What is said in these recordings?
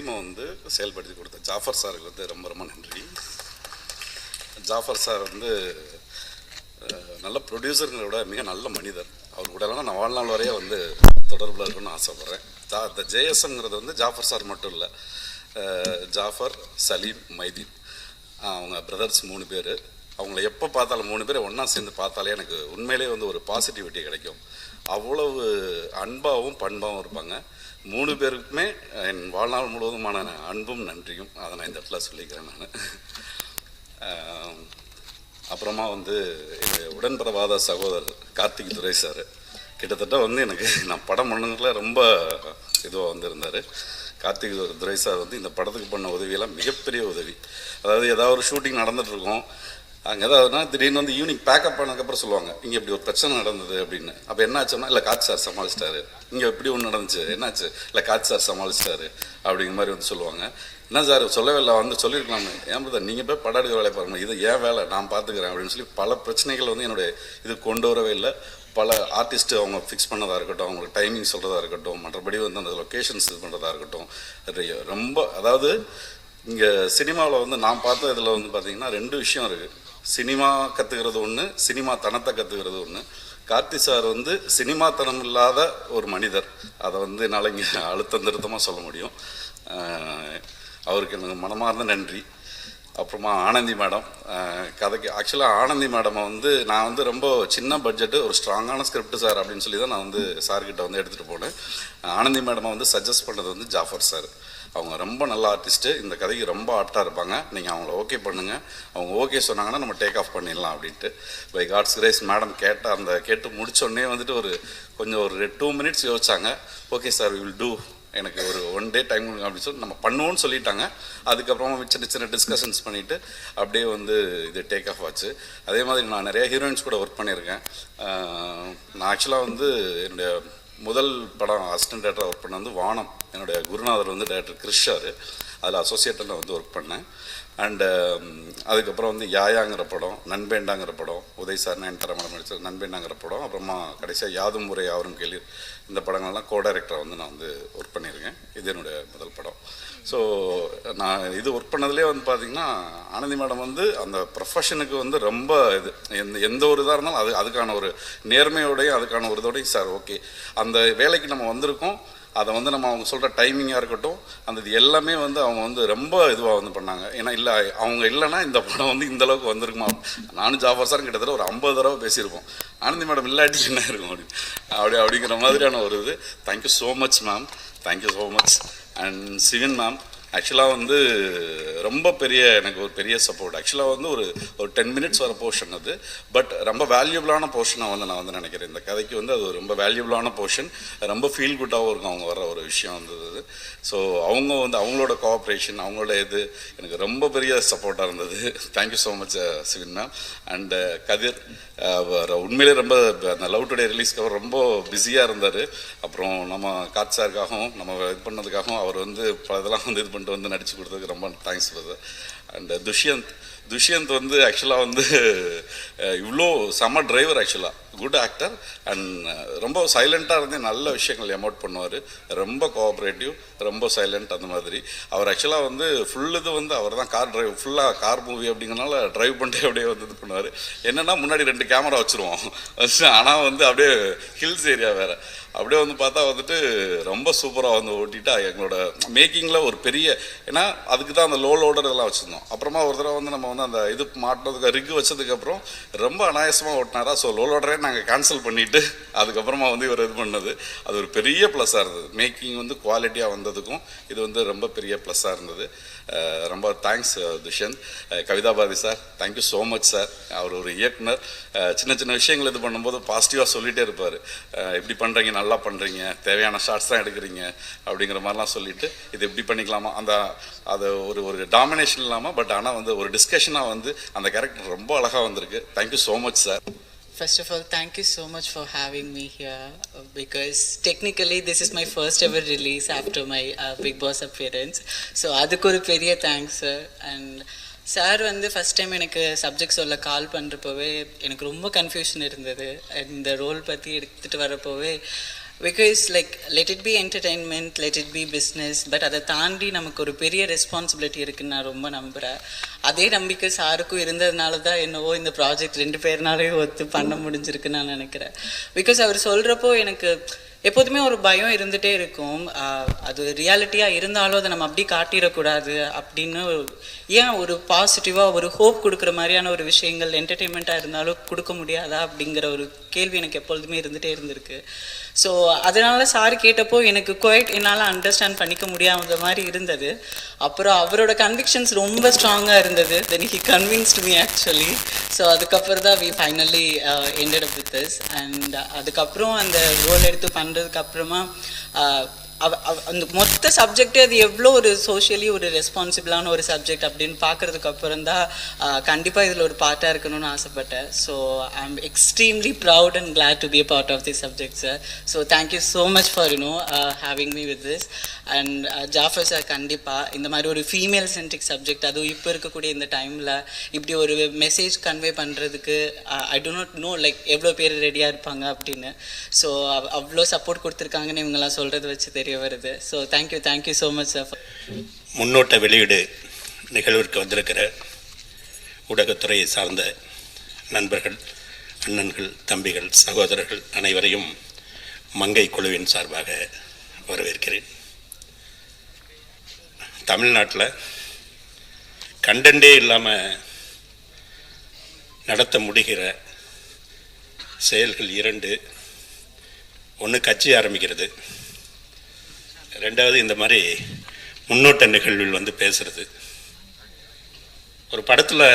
டீமை வந்து செயல்படுத்தி கொடுத்த ஜாஃபர் சாருக்கு வந்து ரொம்ப ரொம்ப நன்றி. ஜாஃபர் சார் வந்து நல்ல ப்ரொடியூசருங்களை விட மிக நல்ல மனிதர். அவர் கூடலாம் நான் வாழ்நாள் வரையே வந்து தொடர்பில் இருக்கணும்னு ஆசைப்பட்றேன். ஜா இந்த ஜேஎஸ்எம்ங்கிறது வந்து ஜாஃபர் சார் மட்டும் இல்லை. ஜாஃபர் சலீம் மைதீன் அவங்க பிரதர்ஸ் மூணு பேர். அவங்கள எப்போ பார்த்தாலும் மூணு பேரை ஒன்றா சேர்ந்து பார்த்தாலே எனக்கு உண்மையிலேயே வந்து ஒரு பாசிட்டிவிட்டி கிடைக்கும். அவ்வளவு அன்பாகவும் பண்பாகவும் இருப்பாங்க. மூணு பேருக்குமே என் வாழ்நாள் முழுவதுமான அன்பும் நன்றியும் அதை நான் இந்த இடத்துல சொல்லிக்கிறேன் நான். அப்புறமா வந்து என்னுடைய உடன்பிறவாத சகோதரர் கார்த்திக் துரை சார். கிட்டத்தட்ட வந்து எனக்கு நான் படம் பண்ணுறதுல ரொம்ப இதுவாக வந்திருந்தார். கார்த்திக் துரை சார் வந்து இந்த படத்துக்கு பண்ண உதவியெல்லாம் மிகப்பெரிய உதவி. அதாவது ஏதாவது ஒரு ஷூட்டிங் நடந்துகிட்ருக்கோம் அங்கே ஏதாவதுனா திடீர்னு வந்து ஈவினிங் பேக்கப் பண்ணதுக்கப்புறம் சொல்லுவாங்க இங்கே இப்படி ஒரு பிரச்சனை நடந்தது அப்படின்னு. அப்போ என்ன ஆச்சுன்னா இல்லை காட்சி சார் சமாளிச்சிட்டாரு. இங்கே இப்படி ஒன்று நடந்துச்சு? என்னாச்சு? இல்லை காட்சி சார் சமாளிச்சிட்டாரு அப்படிங்கிற மாதிரி வந்து சொல்லுவாங்க. என்ன சார் சொல்லவே இல்லை வந்து சொல்லியிருக்கலாம்னு ஏன் பிரதர் நீங்கள் போய் படம் எடுக்கிற வேலையை பாருங்க. இது ஏன் வேலை நான் பார்த்துக்கிறேன் அப்படின்னு சொல்லி பல பிரச்சனைகள் வந்து என்னுடைய இது கொண்டு வரவே இல்லை. பல ஆர்டிஸ்ட் அவங்க ஃபிக்ஸ் பண்ணதாக இருக்கட்டும் அவங்களுக்கு டைமிங் சொல்கிறதா இருக்கட்டும் மற்றபடி வந்து அந்த லொக்கேஷன்ஸ் இது பண்ணுறதா இருக்கட்டும் அது ரொம்ப அதாவது இங்கே சினிமாவில் வந்து நான் பார்த்த இதில் வந்து பார்த்தீங்கன்னா ரெண்டு விஷயம் இருக்குது சினிமா கற்றுக்கிறது ஒன்று சினிமா தனத்தை கற்றுக்கிறது ஒன்று கார்த்தி சார் வந்து சினிமாத்தனம் இல்லாத ஒரு மனிதர். அதை வந்து என்னால் இங்கே அழுத்தம் திருத்தமாக சொல்ல முடியும். அவருக்கு எனக்கு மனமார்ந்த நன்றி. அப்புறமா ஆனந்தி மேடம். கதைக்கு ஆக்சுவலாக ஆனந்தி மேடமை வந்து நான் வந்து ரொம்ப சின்ன பட்ஜெட்டு ஒரு ஸ்ட்ராங்கான ஸ்கிரிப்ட் சார் அப்படின்னு சொல்லி தான் நான் வந்து சார்கிட்ட வந்து எடுத்துகிட்டு போனேன். ஆனந்தி மேடமை வந்து சஜஸ்ட் பண்ணது வந்து ஜாஃபர் சார். அவங்க ரொம்ப நல்ல ஆர்டிஸ்ட்டு இந்த கதைக்கு ரொம்ப ஆர்ட்டாக இருப்பாங்க. நீங்கள் அவங்கள ஓகே பண்ணுங்கள் அவங்க ஓகே சொன்னாங்கன்னா நம்ம டேக் ஆஃப் பண்ணிடலாம் அப்படின்ட்டு. பை காட்ஸ் கிரேஸ் மேடம் கேட்ட அந்த கேட்டு முடிச்சோடனே வந்துட்டு ஒரு கொஞ்சம் ஒரு டூ மினிட்ஸ் யோசிச்சாங்க. ஓகே சார் வில் டூ எனக்கு ஒரு ஒன் டே டைம் அப்படின்னு சொல்லி நம்ம பண்ணுவோம்னு சொல்லிட்டாங்க. அதுக்கப்புறமா சின்ன சின்ன டிஸ்கஷன்ஸ் பண்ணிவிட்டு அப்படியே வந்து இது டேக் ஆஃப் ஆச்சு. அதே மாதிரி நான் நிறைய ஹீரோயின்ஸ் கூட ஒர்க் பண்ணியிருக்கேன். நான் ஆக்சுவலாக வந்து என்னுடைய முதல் படம் அசிஸ்டன்ட் டேரக்டர் ஒர்க் பண்ண வந்து வானம். என்னுடைய குருநாதர் வந்து டேரக்டர் கிருஷ்ஷார் அதில் அசோசியேட்டில் வந்து ஒர்க் பண்ணேன். அண்டு um, அதுக்கப்புறம் வந்து யாயாங்கிற படம் நண்பேண்டாங்கிற படம் உதய் சார் நயன்தாரா மேடம் நடிச்ச நண்பேண்டாங்கிற படம் அப்புறமா கடைசியாக யாதும் முறை யாவரும் கேள்வி இந்த படங்கள்லாம் கோ டைரக்டராக வந்து நான் வந்து ஒர்க் பண்ணியிருக்கேன். இது என்னுடைய முதல் படம். ஸோ நான் இது ஒர்க் பண்ணதுலேயே வந்து பார்த்தீங்கன்னா ஆனந்தி மேடம் வந்து அந்த ப்ரொஃபஷனுக்கு வந்து ரொம்ப இது எந்த எந்த ஒரு இதாக இருந்தாலும் அது அதுக்கான ஒரு நேர்மையோடையும் அதுக்கான ஒரு இதோடையும் சார் ஓகே அந்த வேலைக்கு நம்ம வந்திருக்கோம். அதை வந்து நம்ம அவங்க சொல்கிற டைமிங்காக இருக்கட்டும் அந்த இது எல்லாமே வந்து அவங்க வந்து ரொம்ப இதுவாக வந்து பண்ணாங்க. ஏன்னா இல்லை அவங்க இல்லைன்னா இந்த படம் வந்து இந்தளவுக்கு வந்திருக்குமா? நானும் ஜாஃபர் சார் கிட்டத்தட்ட ஒரு ஐம்பது தடவை பேசியிருப்போம். ஆனந்தி மேடம் இல்லாட்டி என்ன இருக்கும்? அப்படி அப்படி அப்படிங்கிற மாதிரியான ஒரு இது. Thank you so much ma'am thank you so much and Sivan ma'am ஆக்சுவலாக வந்து ரொம்ப பெரிய எனக்கு ஒரு பெரிய சப்போர்ட் ஆக்சுவலாக வந்து ஒரு ஒரு டென் மினிட்ஸ் வர போர்ஷன் அது. பட் ரொம்ப வேல்யூபிளான போர்ஷனாக வந்து நான் வந்து நினைக்கிறேன். இந்த கதைக்கு வந்து அது ரொம்ப வேல்யூபிளான போர்ஷன் ரொம்ப ஃபீல் குட்டாகவும் இருக்கும் அவங்க வர ஒரு விஷயம் வந்தது ஸோ அவங்க வந்து அவங்களோட கோஆப்ரேஷன் அவங்களோட இது எனக்கு ரொம்ப பெரிய சப்போர்ட்டாக இருந்தது. Thank you so much Shivin ma'am and Kathir உண்மையிலே ரொம்ப அந்த லவ் டுடே ரிலீஸ்க்கு அவர் ரொம்ப பிஸியாக இருந்தார். அப்புறம் நம்ம காட் சாருக்காகவும் நம்ம இது பண்ணதுக்காகவும் அவர் வந்து பல இதெல்லாம் வந்து இது பண்ணிட்டு வந்து நடிச்சு கொடுத்ததுக்கு ரொம்ப thanks brother and Dushyanth Dushyanth வந்து ஆக்சுவலாக வந்து இவ்வளோ செம்ம டிரைவர் ஆக்சுவலாக குட் ஆக்டர் அண்ட் ரொம்ப சைலண்ட்டாக இருந்து நல்ல விஷயங்கள் எமோட் பண்ணுவார். ரொம்ப கோஆப்ரேட்டிவ் ரொம்ப சைலண்ட் அந்த மாதிரி. அவர் ஆக்சுவலாக வந்து ஃபுல் இது வந்து அவர் தான் கார் டிரைவ் ஃபுல்லாக கார் மூவி அப்படிங்கிறனால டிரைவ் பண்ணிட்டு அப்படியே வந்து இது பண்ணுவார். என்னென்னா முன்னாடி ரெண்டு கேமரா வச்சுருவோம். ஆனால் வந்து அப்படியே ஹில்ஸ் ஏரியா வேறு. அப்படியே வந்து பார்த்தா வந்துட்டு ரொம்ப சூப்பராக வந்து ஓட்டிட்டு எங்களோட மேக்கிங்கில் ஒரு பெரிய ஏன்னா அதுக்கு தான் அந்த லோ லோடர் இதெல்லாம் வச்சுருந்தோம். அப்புறமா ஒரு தடவை வந்து நம்ம வந்து அந்த இது மாட்டினதுக்கு ரிக்கு வச்சதுக்கப்புறம் ரொம்ப அனாயசமாக ஓட்டினாரா. ஸோ லோ லோடரே நாங்கள் கேன்சல் பண்ணிவிட்டு அதுக்கப்புறமா வந்து இவர் இது பண்ணது. அது ஒரு பெரிய ப்ளஸ்ஸாக இருந்தது. மேக்கிங் வந்து குவாலிட்டியாக வந்ததுக்கும் இது வந்து ரொம்ப பெரிய ப்ளஸ்ஸாக இருந்தது. ரொம்ப thanks Dushyanth. Kavitha Bharathi sir thank you so much sir அவர் ஒரு இயக்குனர். சின்ன சின்ன விஷயங்கள் இது பண்ணும்போது பாசிட்டிவாக சொல்லிகிட்டே இருப்பார். இப்படி பண்ணுறீங்க நல்லா பண்ணுறீங்க தேவையான ஷார்ட்ஸ் தான் எடுக்கிறீங்க. அப்படிங்கிற மாதிரிலாம் சொல்லிவிட்டு இது எப்படி பண்ணிக்கலாமா? அந்த அது ஒரு ஒரு டாமினேஷன் இல்லாமல் பட் ஆனால் வந்து ஒரு டிஸ்கஷனாக வந்து அந்த கேரக்டர் ரொம்ப அழகாக வந்திருக்கு. Thank you so much sir First of all, thank you so much for having me here because technically this is my first ever release after my uh, Big Boss appearance. So அதுக்கு ஒரு பெரிய thanks sir and sir வந்து first time எனக்கு subject சொல்ல call பண்ணுறப்போவே எனக்கு ரொம்ப confusion இருந்தது இந்த ரோல் பற்றி எடுத்துகிட்டு வரப்போவே because like let it be entertainment let it be business but அதை தாண்டி நமக்கு ஒரு பெரிய ரெஸ்பான்சிபிலிட்டி இருக்குன்னு நான் ரொம்ப நம்புகிறேன் அதே நம்பிக்கை சாருக்கும் இருந்ததுனால தான் என்னவோ இந்த ப்ராஜெக்ட் ரெண்டு பேர்னாலையும் ஒத்து பண்ண முடிஞ்சிருக்குன்னு நான் நினைக்கிறேன். பிகாஸ் அவர் சொல்கிறப்போ எனக்கு எப்போதுமே ஒரு பயம் இருந்துகிட்டே இருக்கும். அது ரியாலிட்டியாக இருந்தாலும் அதை நம்ம அப்படி காட்டிடக்கூடாது அப்படின்னு ஏன் ஒரு பாசிட்டிவாக ஒரு ஹோப் கொடுக்குற மாதிரியான ஒரு விஷயங்கள் என்டர்டெயின்மெண்ட்டாக இருந்தாலும் கொடுக்க முடியாதா அப்படிங்கிற ஒரு கேள்வி எனக்கு எப்பொழுதுமே இருந்துகிட்டே இருந்திருக்கு. ஸோ அதனால சார் கேட்டப்போ எனக்கு குவைட் என்னால் அண்டர்ஸ்டாண்ட் பண்ணிக்க முடியாத மாதிரி இருந்தது. அப்புறம் அவரோட கன்விக்ஷன்ஸ் ரொம்ப ஸ்ட்ராங்காக இருந்தது. Then he convinced me actually so அதுக்கப்புறம் தான் we finally uh, ended up with this and அதுக்கப்புறம் அந்த ரோல் எடுத்து பண்ணுறதுக்கு அப்புறமா uh, அந்த மொத்த சப்ஜெக்டே அது எவ்வளோ ஒரு சோஷியலி ஒரு ரெஸ்பான்சிபிளான ஒரு சப்ஜெக்ட் அப்படின்னு பார்க்குறதுக்கு அப்புறம் தான் கண்டிப்பாக இதில் ஒரு பார்ட்டாக இருக்கணும்னு ஆசைப்பட்டேன். So I am extremely proud and glad to be a part of the subject sir so thank you so much for you know having me with this and Jafar sir கண்டிப்பாக இந்த மாதிரி ஒரு ஃபீமேல் சென்ட்ரிக் சப்ஜெக்ட் அதுவும் இப்போ இருக்கக்கூடிய இந்த டைமில் இப்படி ஒரு மெசேஜ் கன்வே பண்ணுறதுக்கு I do not know like எவ்வளோ பேர் ரெடியாக இருப்பாங்க அப்படின்னு. ஸோ அவ்வளோ சப்போர்ட் கொடுத்துருக்காங்கன்னு இவங்கெல்லாம் சொல்கிறது வச்சு தெரியும் தெரிய வருது. So thank you thank you so much sir முன்னோட்ட வெளியீடு நிகழ்விற்கு வந்திருக்கிற ஊடகத்துறையை சார்ந்த நண்பர்கள் அண்ணன்கள் தம்பிகள் சகோதரர்கள் அனைவரையும் மங்கை குழுவின் சார்பாக வரவேற்கிறேன். தமிழ்நாட்டில் கண்டென்டே இல்லாமல் நடத்த முடிகிற செயல்கள் இரண்டு. ஒன்று கட்சி ஆரம்பிக்கிறது. ரெண்டாவது இந்த மாதிரி முன்னோட்ட நிகழ்வில் வந்து பேசுகிறது ஒரு படத்தில்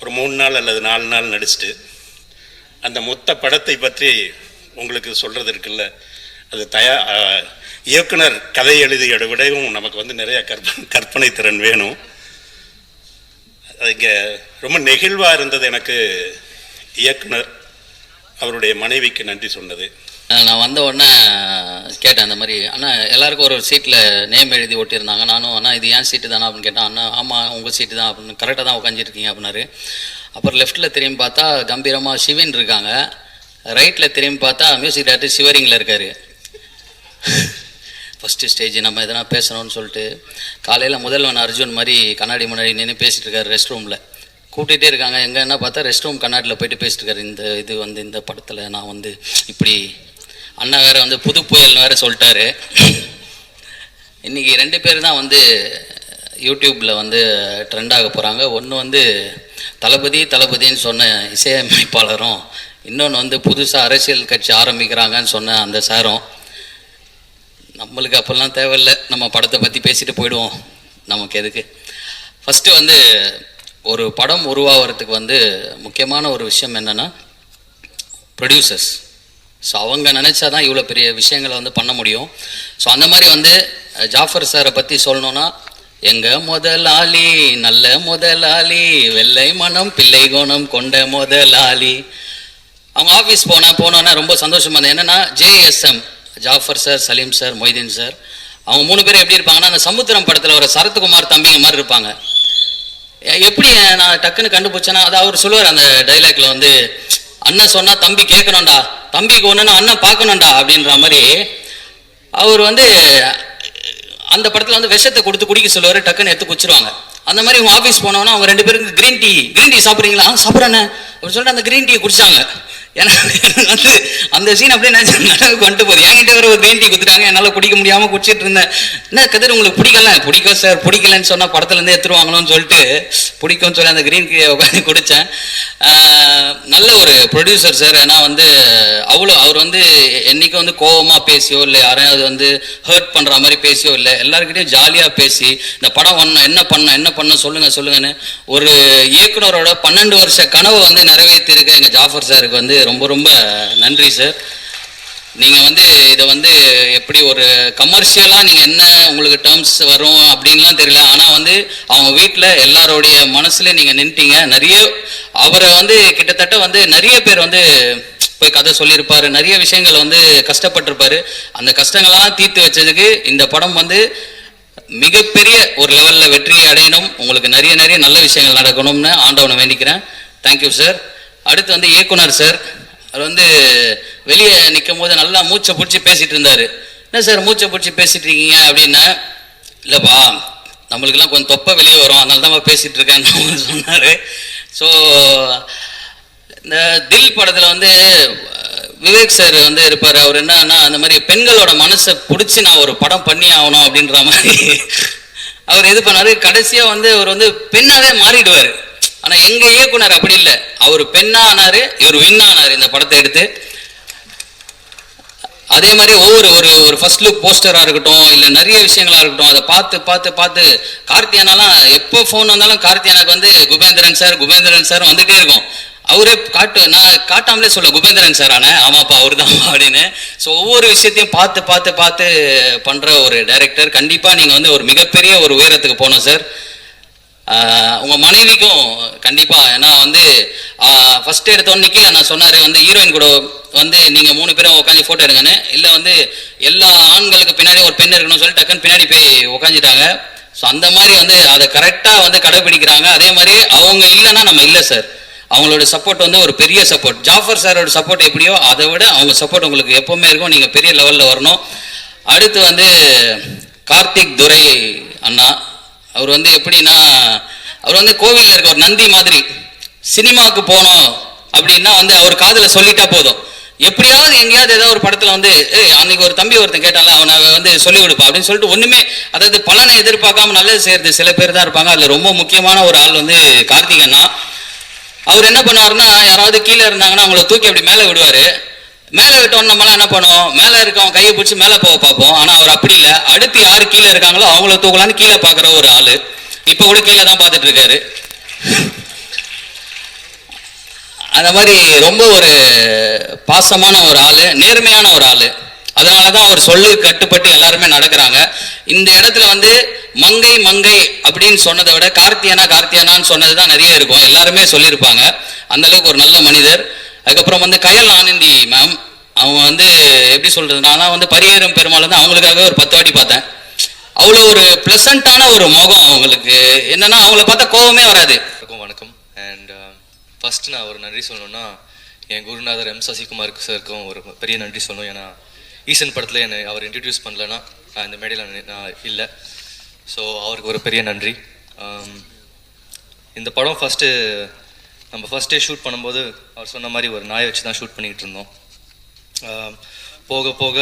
ஒரு மூணு நாள் அல்லது நாலு நாள் நடிச்சுட்டு அந்த மொத்த படத்தை பற்றி உங்களுக்கு சொல்கிறது இருக்குல்ல அது தயா இயக்குனர் கதை எழுதியோட விடவும் நமக்கு வந்து நிறையா கற்பனை கற்பனை திறன் வேணும். அது இங்கே ரொம்ப நெகிழ்வாக இருந்தது எனக்கு இயக்குனர் அவருடைய மனைவிக்கு நன்றி சொன்னது. நான் வந்த உடனே கேட்டேன் அந்த மாதிரி அண்ணா எல்லாருக்கும் ஒரு சீட்டில் நேம் எழுதி ஓட்டியிருந்தாங்க நானும் அண்ணா இது ஏன் சீட்டு தானா? அப்படின்னு கேட்டேன். அண்ணா ஆமாம் உங்கள் சீட்டு தான். அப்படின்னு கரெக்டாக தான் உட்காந்துருக்கீங்க அப்படின்னாரு. அப்புறம் லெஃப்ட்டில் திரும்பி பார்த்தா கம்பீரமாக சிவன் இருக்காங்க. ரைட்டில் திரும்பி பார்த்தா மியூசிக் டேரக்டர் சிவரிங்கில் இருக்கார். ஃபஸ்ட்டு ஸ்டேஜ் நம்ம எதனா பேசணும்னு சொல்லிட்டு காலையில் முதல்வன் அர்ஜுன் மாதிரி கண்ணாடி முன்னாடி நின்று பேசிகிட்டு இருக்காரு ரெஸ்ட் ரூமில் கூட்டிகிட்டே இருக்காங்க. எங்கே என்ன பார்த்தா ரெஸ்ட் ரூம் கண்ணாடியில் போயிட்டு பேசிட்டு இருக்காரு. இந்த இது வந்து இந்த படத்தில் நான் வந்து இப்படி அண்ணா வேற வந்து புது புயல்னு வேற சொல்லிட்டாரு. இன்னைக்கு ரெண்டு பேர் தான் வந்து யூடியூப்பில் வந்து ட்ரெண்ட் ஆக போகிறாங்க ஒன்று வந்து தளபதி தளபதின்னு சொன்ன இசையமைப்பாளரும் இன்னொன்று வந்து புதுசாக அரசியல் கட்சி ஆரம்பிக்கிறாங்கன்னு சொன்ன அந்த சாரும். நம்மளுக்கு அப்போல்லாம் தேவையில்லை. நம்ம படத்தை பற்றி பேசிட்டு போயிடுவோம். நமக்கு எதுக்கு? ஃபஸ்ட்டு வந்து ஒரு படம் உருவாகிறதுக்கு வந்து முக்கியமான ஒரு விஷயம் என்னென்னா ப்ரொடியூசர்ஸ் ஸோ அவங்க நினச்சா தான் இவ்வளோ பெரிய விஷயங்களை வந்து பண்ண முடியும். ஸோ அந்த மாதிரி வந்து ஜாஃபர் சாரை பற்றி சொல்லணும்னா எங்க முதலாளி நல்ல முதலாளி வெள்ளை மனம் பிள்ளை கோணம் கொண்ட முதலாளி. அவங்க ஆஃபீஸ் போனேன் போனோன்னே ரொம்ப சந்தோஷமாக இருந்தது. என்னன்னா JSM Jafar sir Salim sir Moideen sir அவங்க மூணு பேரும் எப்படி இருப்பாங்கன்னா அந்த சமுத்திரம் படத்தில் ஒரு சரத்குமார் தம்பிங்க மாதிரி இருப்பாங்க. எப்படி நான் டக்குன்னு கண்டுபிடிச்சேன்னா அது அவர் சொல்லுவார் அந்த டைலாக்ல வந்து அண்ணன் சொன்னா தம்பி கேட்கணும்டா. தம்பிக்கு ஒன்று அண்ணன் பார்க்கணும்டா அப்படின்ற மாதிரி அவர் வந்து அந்த படத்தில் வந்து விஷத்தை கொடுத்து குடிக்க சொல்லுவார் டக்குன்னு எடுத்து குச்சிருவாங்க. அந்த மாதிரி அவங்க ஆஃபீஸ் போனோன்னா அவங்க ரெண்டு பேருக்கு கிரீன் டீ கிரீன் டீ சாப்பிட்றீங்களா? சாப்பிட்றேன்னு அப்படின்னு சொல்லிட்டு அந்த கிரீன் டீ குடிச்சாங்க. ஏன்னா வந்து அந்த சீன் அப்படியே நான் நடந்து வந்துட்டு போகுது. என்கிட்ட வேற ஒரு கிரீன் டீ கொடுத்துட்டாங்க. என்னால் குடிக்க முடியாம குடிச்சிட்டு இருந்தேன். என்ன கதிர் உங்களுக்கு பிடிக்கல பிடிக்கும் சார் பிடிக்கலன்னு சொன்னால் படத்துல இருந்து எடுத்துருவாங்களோன்னு சொல்லிட்டு பிடிக்கும்னு சொல்லி அந்த கிரீன் டீ உட்காந்து குடித்தேன் நல்ல ஒரு ப்ரொடியூசர் சார் ஏன்னா வந்து அவ்வளோ அவர் வந்து என்னைக்கும் வந்து கோபமாக பேசியோ இல்லை யாரையாவது வந்து ஹர்ட் பண்ணுற மாதிரி பேசியோ இல்லை எல்லாருக்கிட்டையும் ஜாலியாக பேசி இந்த படம் ஒன்று என்ன பண்ண என்ன பண்ண சொல்லுங்க சொல்லுங்கன்னு ஒரு இயக்குனரோட பன்னெண்டு வருஷ கனவை வந்து நிறைவேற்றிருக்க எங்கள் ஜாஃபர் சாருக்கு வந்து. ரொம்ப ரொம்ப நன்றி சார் நீங்கள் வந்து இதை வந்து எப்படி ஒரு கமர்ஷியலாக நீங்கள் என்ன உங்களுக்கு டேர்ம்ஸ் வரும் அப்படின்லாம் தெரியல. ஆனால் வந்து அவங்க வீட்டில் எல்லாருடைய மனசுல நீங்கள் நின்ட்டீங்க. நிறைய அவரை வந்து கிட்டத்தட்ட வந்து நிறைய பேர் வந்து போய் கதை சொல்லியிருப்பார். நிறைய விஷயங்கள் வந்து கஷ்டப்பட்டிருப்பாரு. அந்த கஷ்டங்கள்லாம் தீர்த்து வச்சதுக்கு இந்த படம் வந்து மிகப்பெரிய ஒரு லெவலில் வெற்றி அடையணும். உங்களுக்கு நிறைய நிறைய நல்ல விஷயங்கள் நடக்கணும்னு ஆண்டவனை வேண்டிக்கிறேன். தேங்க்யூ சார் அடுத்து வந்து இயக்குனர் சார். அவர் வந்து வெளியே நிற்கும் போது நல்லா மூச்சை பிடிச்சி பேசிகிட்டு இருந்தார். என்ன சார் மூச்சை பிடிச்சி பேசிகிட்டு இருக்கீங்க அப்படின்னா இல்லைப்பா நம்மளுக்கெல்லாம் கொஞ்சம் தொப்பை வெளியே வரும். அதனால தான் பேசிகிட்டு இருக்கேன்னு சொன்னார். ஸோ இந்த தில் படத்தில் வந்து விவேக் சார் வந்து இருப்பார். அவர் என்னன்னா அந்த மாதிரி பெண்களோட மனசை பிடிச்சி நான் ஒரு படம் பண்ணி ஆகணும் அப்படின்ற மாதிரி. அவர் இது பண்ணாரு. கடைசியாக வந்து அவர் வந்து பெண்ணாகவே மாறிடுவார். ஆனால் எங்கள் இயக்குனர் அப்படி இல்லை. அவர் பெண்ணா ஆனாரு இவர் வின் ஆனார் இந்த படத்தை எடுத்து. அதே மாதிரி ஒவ்வொரு ஒரு ஒரு ஃபர்ஸ்ட் லுக் போஸ்டராக இருக்கட்டும் இல்லை நிறைய விஷயங்களா இருக்கட்டும் அதை பார்த்து பார்த்து பார்த்து கார்த்தியானாலாம் எப்போ ஃபோன் வந்தாலும் கார்த்தியானாக்கு வந்து குபேந்திரன் சார் குபேந்திரன் சார் வந்துட்டே இருக்கும். அவரே காட்டு நான் காட்டாமலே சொல்ல குபேந்திரன் சார் ஆனே ஆமாப்பா அவர் தான் அப்படின்னு. ஸோ ஒவ்வொரு விஷயத்தையும் பார்த்து பார்த்து பார்த்து பண்ணுற ஒரு டைரக்டர் கண்டிப்பாக நீங்கள் வந்து ஒரு மிகப்பெரிய ஒரு உயரத்துக்கு போகணும் சார் உங்கள் மனைவிக்கும் கண்டிப்பாக ஏன்னா வந்து ஃபர்ஸ்ட் எடுத்தோன்னைக்கு நான் சொன்னார் வந்து ஹீரோயின் கூட வந்து நீங்கள் மூணு பேரும் உட்காந்து ஃபோட்டோ எடுங்கன்னு. இல்லை வந்து எல்லா ஆண்களுக்கு பின்னாடி ஒரு பெண் இருக்கணும்னு சொல்லி டக்குன்னு பின்னாடி போய் உட்காந்துட்டாங்க ஸோ அந்த மாதிரி வந்து அதை கரெக்டாக வந்து கடைபிடிக்கிறாங்க அதே மாதிரி அவங்க இல்லைன்னா நம்ம இல்லை சார் அவங்களோட சப்போர்ட் வந்து ஒரு பெரிய சப்போர்ட் ஜாஃபர் சாரோட சப்போர்ட் எப்படியோ அதை விட அவங்க சப்போர்ட் உங்களுக்கு எப்போவுமே இருக்கும். நீங்கள் பெரிய லெவலில் வரணும். அடுத்து வந்து கார்த்திக் துரை அண்ணா. அவர் வந்து எப்படின்னா அவர் வந்து கோவிலில் இருக்க ஒரு நந்தி மாதிரி சினிமாவுக்கு போகணும் அப்படின்னா வந்து அவர் காதில் சொல்லிட்டா போதும். எப்படியாவது எங்கேயாவது ஏதாவது ஒரு படத்தில் வந்து அன்னைக்கு ஒரு தம்பி ஒருத்தன் கேட்டாலும் அவனை வந்து சொல்லி கொடுப்பா அப்படின்னு சொல்லிட்டு ஒன்றுமே அதாவது பலனை எதிர்பார்க்காம நல்லது செய்யறது சில பேர் தான் இருப்பாங்க. அதில் ரொம்ப முக்கியமான ஒரு ஆள் வந்து கார்த்திகன்னா அவர் என்ன பண்ணுவாருன்னா யாராவது கீழே இருந்தாங்கன்னா அவங்கள தூக்கி அப்படி மேலே விடுவார். மேலே விட்டோம்னா என்ன பண்ணுவோம்? மேலே இருக்கவன் கையை பிடிச்சி மேலே போக பார்ப்போம். ஆனால் அவர் அப்படி இல்லை. அடுத்து யார் கீழே இருக்காங்களோ அவங்கள தூக்கலான்னு கீழே பார்க்குற ஒரு ஆள். இப்போ கூட கீழே தான் பார்த்துட்டு இருக்காரு. அந்த மாதிரி ரொம்ப ஒரு பாசமான ஒரு ஆள் நேர்மையான ஒரு ஆள். அதனால தான் அவர் சொல்லு கட்டுப்பட்டு எல்லாருமே நடக்கிறாங்க. இந்த இடத்துல வந்து மங்கை மங்கை அப்படின்னு சொன்னதை விட கார்த்தியானா கார்த்தியானான்னு சொன்னது தான் நிறைய இருக்கும். எல்லாருமே சொல்லியிருப்பாங்க. அந்தளவுக்கு ஒரு நல்ல மனிதர். அதுக்கப்புறம் வந்து கயல் ஆனந்தி மேம் அவங்க வந்து எப்படி சொல்றது நான் வந்து பரியேறும் பெருமாள் வந்து அவங்களுக்காக ஒரு பத்து வாட்டி பார்த்தேன். அவ்வளோ ஒரு ப்ளசண்ட்டான ஒரு முகம் அவங்களுக்கு. என்னன்னா அவங்கள பார்த்தா கோபமே வராது. வணக்கம் அண்ட் ஃபர்ஸ்ட் uh, நான் ஒரு நன்றி சொல்லணும்னா என் குருநாதர் எம். சசிகுமாருக்கு சாருக்கும் ஒரு பெரிய நன்றி சொல்லணும். ஏன்னா ஈசன் படத்தில் என்னை அவர் இன்ட்ரடியூஸ் பண்ணலன்னா நான் இந்த மேடையில் நான் இல்லை. ஸோ அவருக்கு ஒரு பெரிய நன்றி. Um, இந்த படம் ஃபஸ்ட்டு நம்ம ஃபர்ஸ்ட் டே ஷூட் பண்ணும்போது அவர் சொன்ன மாதிரி ஒரு நாயை வச்சு தான் ஷூட் பண்ணிக்கிட்டு இருந்தோம். போக போக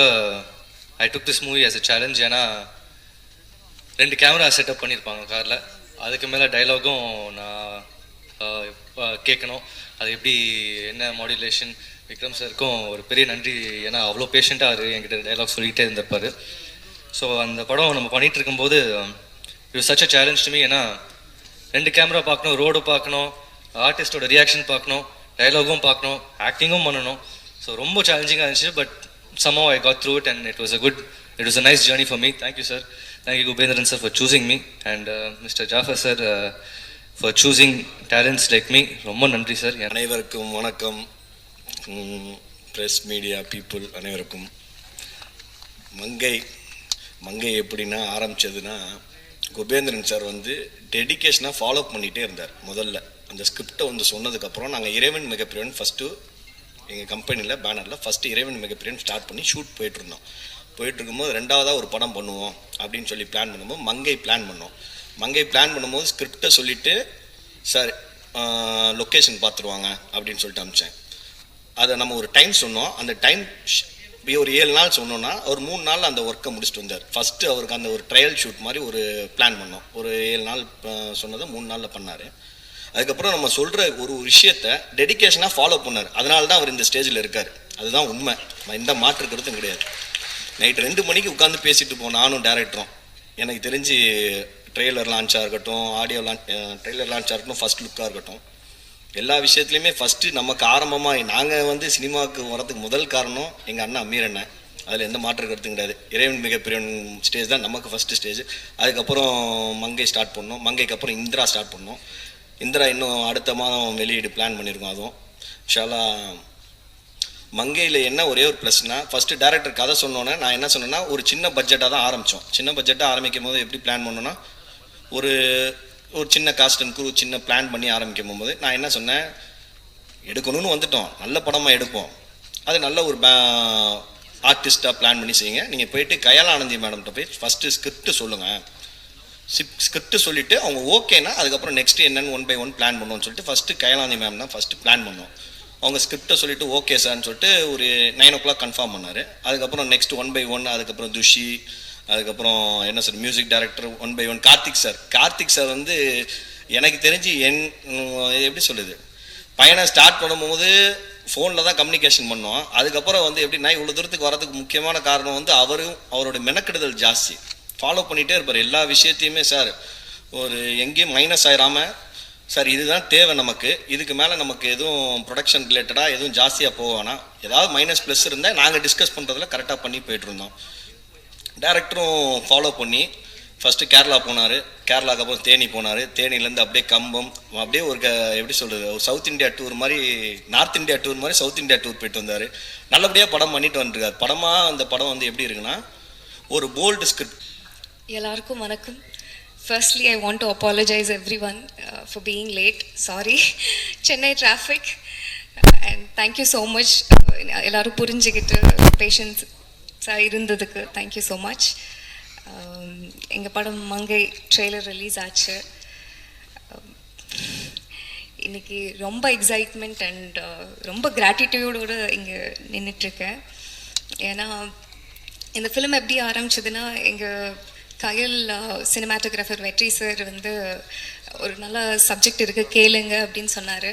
I took this movie as a challenge ஏன்னா ரெண்டு கேமரா செட்டப் பண்ணியிருப்பாங்க காரில். அதுக்கு மேலே டைலாகும் நான் கேட்கணும். அது எப்படி என்ன மாடுலேஷன் விக்ரம் சாருக்கும் ஒரு பெரிய நன்றி. ஏன்னா அவ்வளோ பேஷண்ட்டாக அவர் என்கிட்ட டைலாக் சொல்லிகிட்டே இருந்திருப்பார். ஸோ அந்த படம் நம்ம பண்ணிகிட்டு இருக்கும்போது இது such a challenge to me ஏன்னா ரெண்டு கேமரா பார்க்கணும் ரோடு பார்க்கணும் ஆர்டிஸ்டோட ரியாக்ஷன் பார்க்கணும் டைலாகும் பார்க்கணும் ஆக்டிங்கும் பண்ணணும். ஸோ ரொம்ப சேலஞ்சிங்காக இருந்துச்சு but somehow I got through it and it was a good it was a nice journey for me thank you sir thank you Kubendran sir for choosing me and mister Jafar sir for choosing talents like me ரொம்ப நன்றி sir அனைவருக்கும் வணக்கம். Press media people அனைவருக்கும். மங்கை மங்கை எப்படின்னா ஆரம்பிச்சதுன்னா Kubendran sir வந்து டெடிக்கேஷனாக follow பண்ணிகிட்டே இருந்தார் முதல்ல. அந்த ஸ்கிரிப்டை வந்து சொன்னதுக்கப்புறம் நாங்கள் இறைவன் மிகப்பிரியன் ஃபஸ்ட்டு எங்கள் கம்பெனியில் பேனரில் ஃபஸ்ட்டு இறைவன் மிகப்பிரியன் ஸ்டார்ட் பண்ணி ஷூட் போயிட்டுருந்தோம். போயிட்டு இருக்கும்போது ரெண்டாவதாக ஒரு படம் பண்ணுவோம் அப்படின்னு சொல்லி பிளான் பண்ணும்போது மங்கை பிளான் பண்ணோம். மங்கை பிளான் பண்ணும்போது ஸ்கிரிப்டை சொல்லிவிட்டு சார் லொக்கேஷன் பார்த்துருவாங்க அப்படின்னு சொல்லிட்டு அமிச்சேன். அதை நம்ம ஒரு டைம் சொன்னோம். அந்த டைம் ஒரு ஏழு நாள் சொன்னோன்னா ஒரு மூணு நாள் அந்த ஒர்க்கை முடிச்சுட்டு வந்தார். ஃபஸ்ட்டு அவருக்கு அந்த ஒரு ட்ரையல் ஷூட் மாதிரி ஒரு பிளான் பண்ணோம். ஒரு ஏழு நாள் சொன்னதை மூணு நாளில் பண்ணார். அதுக்கப்புறம் நம்ம சொல்கிற ஒரு விஷயத்த டெடிகேஷனாக ஃபாலோ பண்ணார். அதனால தான் அவர் இந்த ஸ்டேஜில் இருக்கார். அதுதான் உண்மை. எந்த மாற்று கருத்தும் கிடையாது. நைட் ரெண்டு மணிக்கு உட்காந்து பேசிட்டு போனோம் நானும் டேரக்டரும் எனக்கு தெரிஞ்சு ட்ரெய்லர் லான்ச்சாக இருக்கட்டும் ஆடியோ லான்ச் ட்ரெய்லர் லான்ச்சாக இருக்கட்டும் ஃபர்ஸ்ட் லுக்காக இருக்கட்டும். எல்லா விஷயத்துலையுமே ஃபஸ்ட்டு நமக்கு ஆரம்பமாக நாங்கள் வந்து சினிமாவுக்கு வரதுக்கு முதல் காரணம் எங்கள் அண்ணன் அமீர் அண்ணன். அதில் எந்த மாற்று கருத்தும் கிடையாது. இறைவன் மிகப்பெரியவன் ஸ்டேஜ் தான் நமக்கு ஃபஸ்ட்டு ஸ்டேஜ் அதுக்கப்புறம் மங்கை ஸ்டார்ட் பண்ணோம். மங்கைக்கு அப்புறம் இந்திரா ஸ்டார்ட் பண்ணோம். இந்திரா இன்னும் அடுத்த மாதம் வெளியீடு பிளான் பண்ணியிருக்கோம் அதுவும். ஷாலா மங்கையில் என்ன ஒரே ஒரு ப்ளஸ்னா ஃபஸ்ட்டு டேரக்டர் கதை சொன்னோன்னே நான் என்ன சொன்னேன்னா ஒரு சின்ன பட்ஜெட்டாக தான் ஆரம்பித்தோம் சின்ன பட்ஜெட்டாக ஆரம்பிக்கும் போது எப்படி பிளான் பண்ணோன்னா ஒரு ஒரு சின்ன காஸ்ட் அண்ட் குரூ சின்ன பிளான் பண்ணி ஆரம்பிக்கும் போது நான் என்ன சொன்னேன் எடுக்கணும்னு வந்துட்டோம். நல்ல படமாக எடுப்போம். அது நல்ல ஒரு ஆர்டிஸ்ட்டாக பிளான் பண்ணி செய்யுங்க. நீங்கள் போயிட்டு கயாலானந்தி மேடம்கிட்ட போய் ஃபஸ்ட்டு ஸ்கிரிப்ட் சொல்லுங்கள் ஸ்கிரிப்ட் சொல்லிவிட்டு அவங்க ஓகேனா அதுக்கப்புறம் நெக்ஸ்ட் என்னன்னு ஒன் பை ஒன் பிளான் பண்ணுவோம்னு சொல்லிட்டு ஃபஸ்ட்டு கயலாந்தி மேம் தான் ஃபஸ்ட்டு பிளான் பண்ணோம் அவங்க ஸ்கிரிப்டை சொல்லிட்டு ஓகே சார்னு சொல்லிட்டு ஒரு நைன் ஓ கிளாக் கன்ஃபார்ம் பண்ணார். அதுக்கப்புறம் நெக்ஸ்ட் ஒன் பை ஒன் அதுக்கப்புறம் துஷி அதுக்கப்புறம் என்ன sir music director one by one Karthik sir Karthik sir வந்து எனக்கு தெரிஞ்சு என் எப்படி சொல்லுது பயணம் ஸ்டார்ட் பண்ணும்போது ஃபோனில் தான் கம்யூனிகேஷன் பண்ணோம் அதுக்கப்புறம் வந்து எப்படின்னா இவ்வளோ தூரத்துக்கு வரதுக்கு முக்கியமான காரணம் வந்து அவரும் அவரோட மெனக்கெடுதல் ஜாஸ்தி. ஃபாலோ பண்ணிகிட்டே இருப்பார். எல்லா விஷயத்தையுமே சார் ஒரு எங்கேயும் மைனஸ் ஆயிராமல் சார் இதுதான் தேவை நமக்கு. இதுக்கு மேலே நமக்கு எதுவும் ப்ரொடக்ஷன் ரிலேட்டடாக எதுவும் ஜாஸ்தியாக போவானா ஏதாவது மைனஸ் ப்ளஸ் இருந்தால் நாங்கள் டிஸ்கஸ் பண்ணுறதுல கரெக்டாக பண்ணி போயிட்டுருந்தோம் டேரக்டரும் ஃபாலோ பண்ணி ஃபஸ்ட்டு கேரளா போனார். கேரளாக்கு அப்புறம் தேனி போனார். தேனிலேருந்து அப்படியே கம்பம் அப்படியே ஒரு க எப்படி சொல்கிறது ஒரு சவுத் இந்தியா டூர் மாதிரி நார்த் இந்தியா டூர் மாதிரி சவுத் இந்தியா டூர் போயிட்டு வந்தார். நல்லபடியாக படம் பண்ணிட்டு வந்துருக்காரு. படமாக அந்த படம் வந்து எப்படி இருக்குன்னா ஒரு போல்டு ஸ்கிரிப்ட் எல்லாருக்கும் வணக்கம். Firstly I want to apologise everyone for being late sorry Chennai traffic and thank you so much எல்லோரும் புரிஞ்சுக்கிட்டு பேஷன்ஸாக இருந்ததுக்கு தேங்க்யூ ஸோ மச் எங்கள் படம் மங்கை ட்ரெய்லர் ரிலீஸ் ஆச்சு. இன்றைக்கி இன்னைக்கு ரொம்ப எக்ஸைட்மெண்ட் அண்ட் uh, ரொம்ப கிராட்டிடியூடோடு இங்கே நின்றுட்டுருக்கேன் ஏன்னா இந்த ஃபிலிம் எப்படி ஆரம்பிச்சதுன்னா எங்கள் கயல் சினிமாட்டோகிராஃபர் வெற்றி சார் வந்து ஒரு நல்ல சப்ஜெக்ட் இருக்குது கேளுங்க அப்படின்னு சொன்னார்.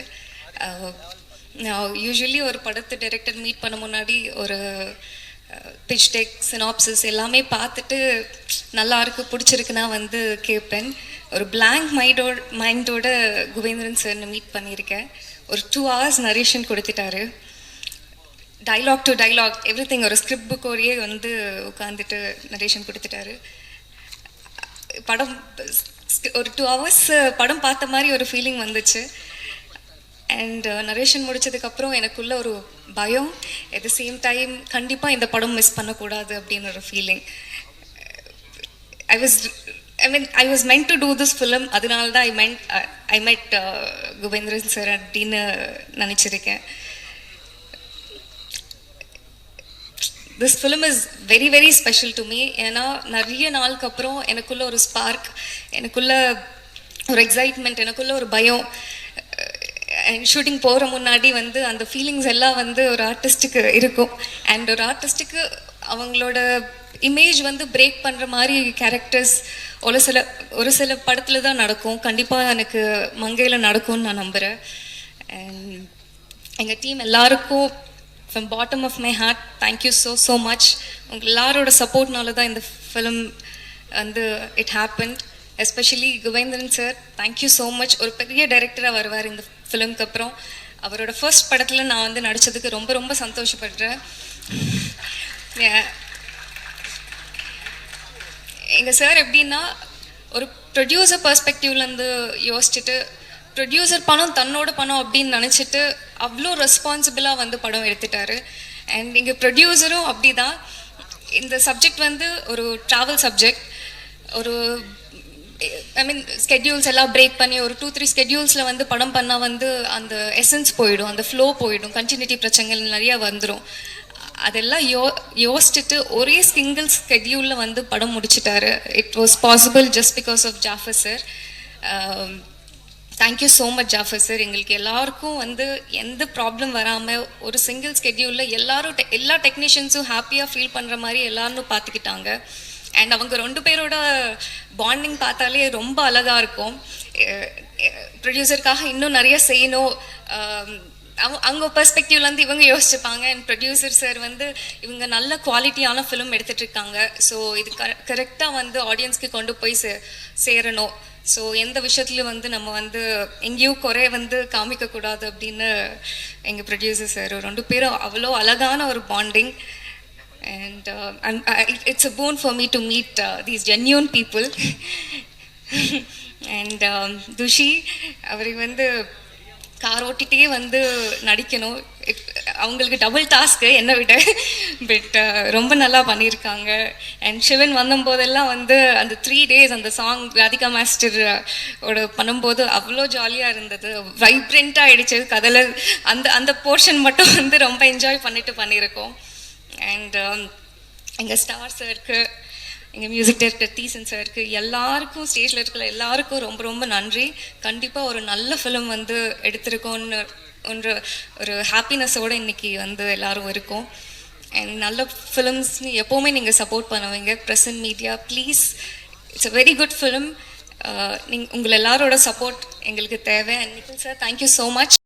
யூஸ்வலி ஒரு படத்தை டைரக்டர் மீட் பண்ண முன்னாடி ஒரு பிச் டெக் சினாப்சிஸ் எல்லாமே பார்த்துட்டு நல்லா இருக்கு பிடிச்சிருக்குன்னா வந்து கேட்பேன் ஒரு பிளாங்க் மைண்டோட மைண்டோட குபேந்திரன் சார் மீட் பண்ணியிருக்கேன். ஒரு டூ ஹவர்ஸ் நரேஷன் கொடுத்துட்டாரு. Dialogue to dialogue every thing ஒரு ஸ்கிரிப்ட் புக்கோடையே வந்து உட்காந்துட்டு நரேஷன் கொடுத்துட்டாரு. படம் ஒரு டூ ஹவர்ஸ் படம் பார்த்த மாதிரி ஒரு ஃபீலிங் வந்துச்சு. அண்ட் நரேஷன் uh, முடிச்சதுக்கப்புறம் எனக்குள்ள ஒரு பயம். அட் த சேம் டைம் கண்டிப்பாக இந்த படம் மிஸ் பண்ணக்கூடாது அப்படின்னு ஒரு feeling I was I mean I was meant to do this film அதனால தான் ஐ மென்ட் ஐ மெட் குவேந்திரன் சார் அப்படின்னு நினச்சிருக்கேன். This film is very very special to me ஏன்னா நிறைய நாளுக்கு அப்புறம் எனக்குள்ள ஒரு ஸ்பார்க் எனக்குள்ள ஒரு எக்ஸைட்மெண்ட் எனக்குள்ள ஒரு பயம். அண்ட் ஷூட்டிங் போகிற முன்னாடி வந்து அந்த ஃபீலிங்ஸ் எல்லாம் வந்து ஒரு ஆர்டிஸ்ட்டுக்கு இருக்கும். அண்ட் ஒரு ஆர்டிஸ்ட்டுக்கு அவங்களோட இமேஜ் வந்து பிரேக் பண்ணுற மாதிரி கேரக்டர்ஸ் ஒரு சில ஒரு சில படத்தில் தான் நடக்கும். கண்டிப்பாக எனக்கு மங்கையில் நடக்கும்னு நான் நம்புகிறேன் அண்ட் எங்கள் டீம் எல்லாருக்கும் from bottom of my heart thank you so so much உங்கள் எல்லாரோட சப்போர்ட்னால தான் இந்த ஃபிலிம் வந்து it happen especially Kuvendran sir thank you so much ஒரு பெரிய டைரக்டராக வருவார் இந்த ஃபிலிம்க்கு அப்புறம். அவரோட ஃபர்ஸ்ட் படத்தில் நான் வந்து நடித்ததுக்கு ரொம்ப ரொம்ப சந்தோஷப்படுறேன். எங்கள் சார் எப்படின்னா ஒரு ப்ரொடியூசர் பர்ஸ்பெக்டிவ்லேருந்து யோசிச்சுட்டு ப்ரொடியூசர் பணம் தன்னோட பணம் அப்படின்னு நினச்சிட்டு அவ்வளோ ரெஸ்பான்சிபிளாக வந்து படம் எடுத்துட்டாரு. அண்ட் இங்கே ப்ரொடியூசரும் அப்படி தான் இந்த சப்ஜெக்ட் வந்து ஒரு ட்ராவல் சப்ஜெக்ட் ஒரு ஐ மீன் ஸ்கெட்யூல்ஸ் எல்லாம் பிரேக் பண்ணி ஒரு டூ த்ரீ ஸ்கெட்யூல்ஸில் வந்து படம் பண்ணால் வந்து அந்த எசன்ஸ் போயிடும் அந்த ஃப்ளோ போயிடும் கண்டினியூட்டி பிரச்சனைகள் நிறையா வந்துடும் அதெல்லாம் யோ யோசிச்சுட்டு ஒரே சிங்கிள் ஸ்கெட்யூலில் வந்து படம் முடிச்சிட்டாரு. It was possible just because of Jafar sir thank you so much Jafar sir எங்களுக்கு எல்லாருக்கும் வந்து எந்த ப்ராப்ளம் வராமல் ஒரு சிங்கிள் ஸ்கெட்யூலில் எல்லாரும் எல்லா டெக்னீஷியன்ஸும் ஹாப்பியாக ஃபீல் பண்ணுற மாதிரி எல்லாரும் பார்த்துக்கிட்டாங்க அண்ட் அவங்க ரெண்டு பேரோட பாண்டிங் பார்த்தாலே ரொம்ப அழகாக இருக்கும். ப்ரொடியூசருக்காக இன்னும் நிறைய செய்யணும். அவங்க அவங்க பெர்ஸ்பெக்டிவ்லேருந்து இவங்க யோசிச்சுப்பாங்க. அண்ட் ப்ரொடியூசர் சார் வந்து இவங்க நல்ல குவாலிட்டியான ஃபிலிம் எடுத்துகிட்ருக்காங்க ஸோ இது கரெக்டாக வந்து ஆடியன்ஸ்க்கு கொண்டு போய் சே சேரணும். ஸோ எந்த விஷயத்துலையும் வந்து நம்ம வந்து எங்கேயும் குறை வந்து காமிக்கக்கூடாது அப்படின்னு எங்கள் ப்ரொடியூசர் சார் ரெண்டு பேரும் அவ்வளோ அழகான ஒரு bonding and it's a boon for me to meet these genuine people and Thushi அவருக்கு வந்து கார் ஓட்டிகிட்டே வந்து நடிக்கணும். அவங்களுக்கு டபுள் டாஸ்க்கு என்னை விட. பட் uh, ரொம்ப நல்லா பண்ணியிருக்காங்க. அண்ட் சிவன் வந்தபோதெல்லாம் வந்து அந்த த்ரீ டேஸ் அந்த சாங் ராதிகா மாஸ்டர் uh, ஓட பண்ணும்போது அவ்வளோ ஜாலியாக இருந்தது. வைப்ரண்ட்டாக ஆகிடுச்சு கதையில் அந்த அந்த போர்ஷன் மட்டும் வந்து ரொம்ப என்ஜாய் பண்ணிட்டு பண்ணியிருக்கோம். அண்ட் um, எங்கள் ஸ்டார் இருக்குது எங்கள் மியூசிக் டைரக்டர் தீசன் சாருக்கு எல்லாருக்கும் ஸ்டேஜில் இருக்கிற எல்லாருக்கும் ரொம்ப ரொம்ப நன்றி. கண்டிப்பாக ஒரு நல்ல ஃபிலிம் வந்து எடுத்திருக்கோன்னு ஒன்று ஒரு ஹாப்பினஸோடு இன்னைக்கு வந்து எல்லாரும் இருக்கோம். அண்ட் நல்ல ஃபிலிம்ஸ் எப்போவுமே நீங்கள் சப்போர்ட் பண்ணுவீங்க. Present media please it's a very good film நீங்கள் உங்கள் எல்லாரோட சப்போர்ட் எங்களுக்கு தேவை. And Nikhil sir thank you so much